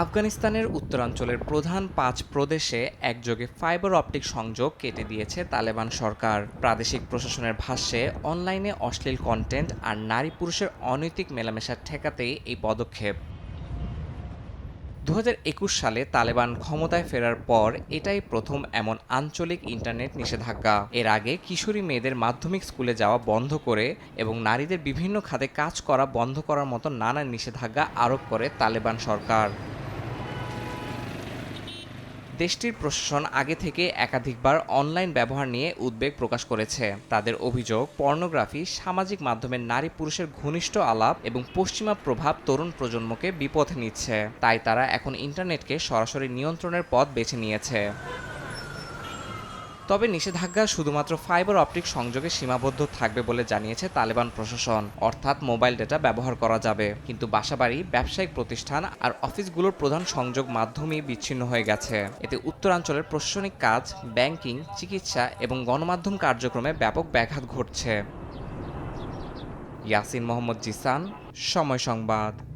আফগানিস্তানের উত্তরাঞ্চলের প্রধান পাঁচ প্রদেশে একযোগে ফাইবার অপটিক সংযোগ কেটে দিয়েছে তালেবান সরকার। প্রাদেশিক প্রশাসনের ভাষ্যে, অনলাইনে অশ্লীল কন্টেন্ট আর নারী পুরুষের অনৈতিক মেলামেশা ঠেকাতেই এই পদক্ষেপ। দু হাজার একুশ সালে তালেবান ক্ষমতায় ফেরার পর এটাই প্রথম এমন আঞ্চলিক ইন্টারনেট নিষেধাজ্ঞা। এর আগে কিশোরী মেয়েদের মাধ্যমিক স্কুলে যাওয়া বন্ধ করে এবং নারীদের বিভিন্ন খাতে কাজ করা বন্ধ করার মতো নানা নিষেধাজ্ঞা আরোপ করে তালেবান সরকার। দেশটির প্রশাসন আগে থেকে একাধিকবার অনলাইন ব্যবহার নিয়ে উদ্বেগ প্রকাশ করেছে। তাদের অভিযোগ, পর্নোগ্রাফি, সামাজিক মাধ্যমে নারী পুরুষের ঘনিষ্ঠ আলাপ এবং পশ্চিমা প্রভাব তরুণ প্রজন্মকে বিপথে নিচ্ছে। তাই তারা এখন ইন্টারনেটকে সরাসরি নিয়ন্ত্রণের পথ বেছে নিয়েছে। তবে নিষেধাজ্ঞা শুধুমাত্র ফাইবার অপটিক সংযোগে সীমাবদ্ধ থাকবে বলে জানিয়েছে তালেবান প্রশাসন, অর্থাৎ মোবাইল ডেটা ব্যবহার করা যাবে। কিন্তু বাসাবাড়ি, ব্যবসায়িক প্রতিষ্ঠান আর অফিসগুলোর প্রধান সংযোগ মাধ্যমই বিচ্ছিন্ন হয়ে গেছে। এতে উত্তরাঞ্চলের প্রশাসনিক কাজ, ব্যাংকিং, চিকিৎসা এবং গণমাধ্যম কার্যক্রমে ব্যাপক ব্যাঘাত ঘটছে। ইয়াসিন মোহাম্মদ জিসান, সময় সংবাদ।